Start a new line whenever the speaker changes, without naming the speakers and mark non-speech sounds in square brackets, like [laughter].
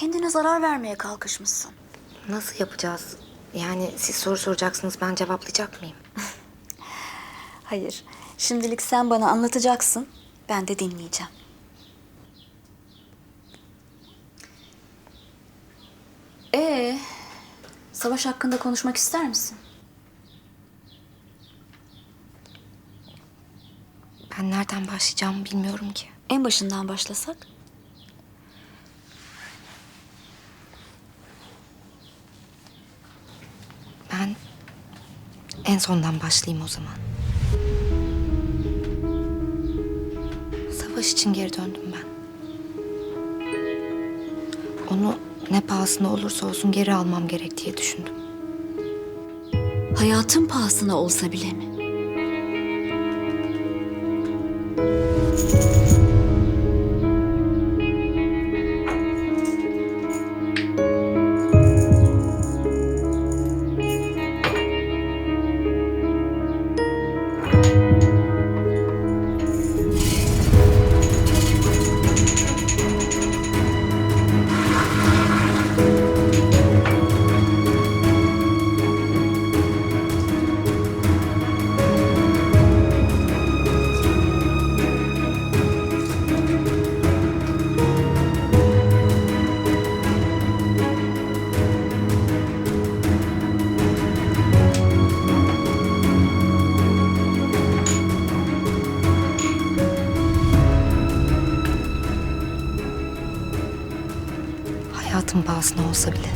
kendine zarar vermeye kalkışmışsın.
Nasıl yapacağız? Yani siz soru soracaksınız ben cevaplayacak mıyım? [laughs]
Hayır, şimdilik sen bana anlatacaksın, ben de dinleyeceğim. Ee, savaş hakkında konuşmak ister misin?
Ben nereden başlayacağımı bilmiyorum ki.
En başından başlasak?
Ben en sondan başlayayım o zaman. Savaş için geri döndüm ben. Onu ne pahasına olursa olsun geri almam gerek diye düşündüm.
Hayatın pahasına olsa bile mi?
Hayatın pahasına olsa bile.